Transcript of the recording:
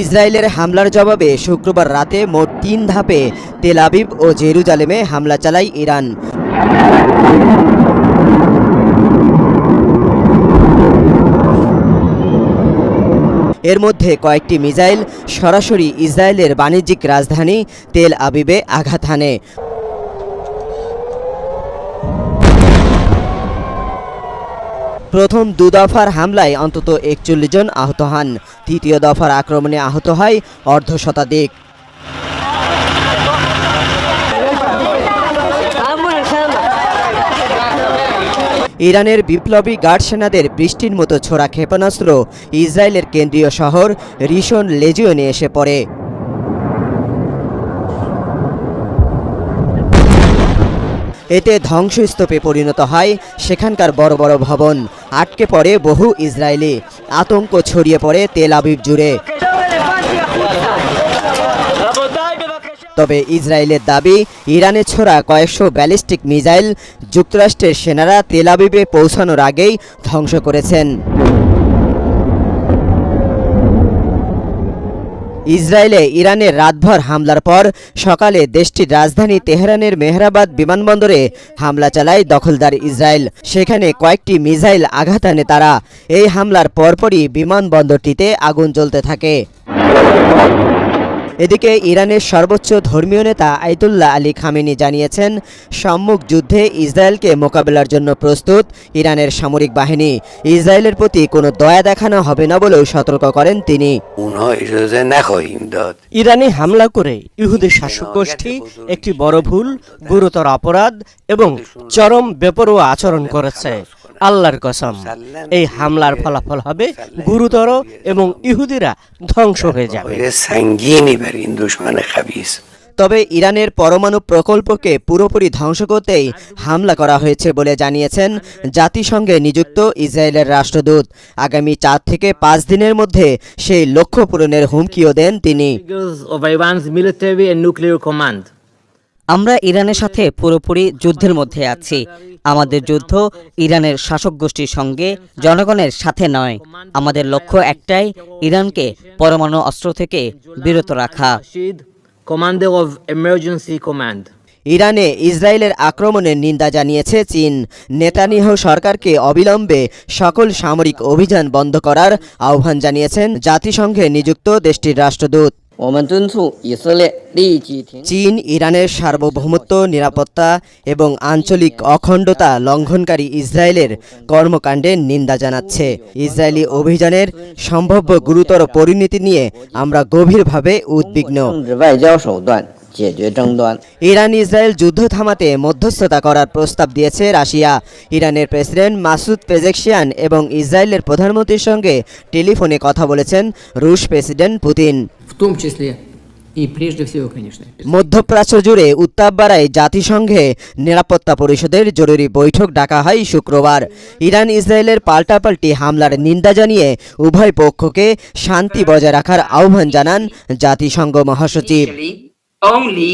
ইসরায়েলের হামলার জবাবে শুক্রবার রাতে মোট তিন ধাপে তেল আবিব ও জেরুজালেমে হামলা চালায় ইরান। এর মধ্যে কয়েকটি মিসাইল সরাসরি ইসরায়েলের বাণিজ্যিক রাজধানী তেল আবিবে আঘাত হানে। প্রথম দু দফার হামলায় অন্তত একচল্লিশ জন আহত হন। তৃতীয় দফার আক্রমণে আহত হয় অর্ধ শতাধিক। ইরানের বিপ্লবী গার্ড সেনাদের বৃষ্টির মতো ছোড়া ক্ষেপণাস্ত্র ইসরায়েলের কেন্দ্রীয় শহর রিশন লেজিওনে এসে পড়ে। এতে ধ্বংসস্তূপে পরিণত হয় সেখানকার বড় বড় ভবন। আটকে পড়ে বহু ইসরায়েলি। আতঙ্ক ছড়িয়ে পড়ে তেল আবিব জুড়ে। তবে ইসরায়েলের দাবি, ইরানে ছোড়া কয়েকশো ব্যালিস্টিক মিসাইল যুক্তরাষ্ট্রের সেনারা তেল আবিবে পৌঁছানোর আগেই ধ্বংস করেছেন। ইসরায়েলে ইরানের রাতভর হামলার পর সকালে দেশটির রাজধানী তেহরানের মেহরাবাদ বিমানবন্দরে হামলা চালায় দখলদার ইসরায়েল। সেখানে কয়েকটি মিসাইল আঘাত আনে তারা। এই হামলার পরপরই বিমানবন্দরটিতে আগুন জ্বলতে থাকে। এদিকে ইরানের সর্বোচ্চ ধর্মীয় নেতা আইতুল্লাহ আলী খামেনি জানিয়েছেন, সম্মুখ যুদ্ধে ইসরায়েলকে মোকাবেলার জন্য প্রস্তুত ইরানের সামরিক বাহিনী। ইসরায়েলের প্রতি কোনো দয়া দেখানো হবে না বলেও সতর্ক করেন তিনি। ইরানে হামলা করে ইহুদি শাসক গোষ্ঠী একটি বড় ভুল, গুরুতর অপরাধ এবং চরম বেপরোয়া আচরণ করেছে। আল্লাহর কসম। এই হামলার ফলাফল হবে গুরুতর এবং ইহুদিরা ধ্বংস হয়ে যাবে। তবে ইরানের পরমাণু প্রকল্পকে পুরোপুরি ধ্বংস করতেই হামলা করা হয়েছে বলে জানিয়েছেন জাতিসংঘে নিযুক্ত ইসরায়েলের রাষ্ট্রদূত। আগামী চার থেকে পাঁচ দিনের মধ্যে সেই লক্ষ্য পূরণের হুমকিও দেন তিনি। আমরা ইরানের সাথে পুরোপুরি যুদ্ধের মধ্যে আছি। আমাদের যুদ্ধ ইরানের শাসক গোষ্ঠীর সঙ্গে জনগণের সাথে নয়। আমাদের লক্ষ্য একটাই ইরানকে পরমাণু অস্ত্র থেকে বিরত রাখা। ইরানে ইসরায়েলের আক্রমণের নিন্দা জানিয়েছে চীন। নেতানিহ সরকারকে অবিলম্বে সকল সামরিক অভিযান বন্ধ করার আহ্বান জানিয়েছেন জাতিসংঘে নিযুক্ত দেশটির রাষ্ট্রদূত। চীন ইরানের সার্বভৌমত্ব নিরাপত্তা এবং আঞ্চলিক অখণ্ডতা লঙ্ঘনকারী ইসরায়েলের কর্মকাণ্ডের নিন্দা জানাচ্ছে। ইসরায়েলি অভিযানের সম্ভাব্য গুরুতর পরিণতি নিয়ে আমরা গভীরভাবে উদ্বিগ্ন। ইরান ইসরায়েল যুদ্ধ থামাতে মধ্যস্থতা করার প্রস্তাব দিয়েছে রাশিয়া। ইরানের প্রেসিডেন্ট মাসুদ পেজেকশিয়ান এবং ইসরায়েলের প্রধানমন্ত্রীর সঙ্গে টেলিফোনে কথা বলেছেন রুশ প্রেসিডেন্ট পুতিন। том числе и прежде всего, конечно, মধ্যপ্রাচ্য জুড়ে উত্তাপ বাড়ায় জাতিসংঘে নিরাপত্তা পরিষদের জরুরি বৈঠক ডাকা হয় শুক্রবার ইরান ইসরায়েলের পাল্টাপাল্টি হামলার নিন্দা জানিয়ে উভয় পক্ষকে শান্তি বজায় রাখার আহ্বান জানান জাতিসংঘ মহাসচিব only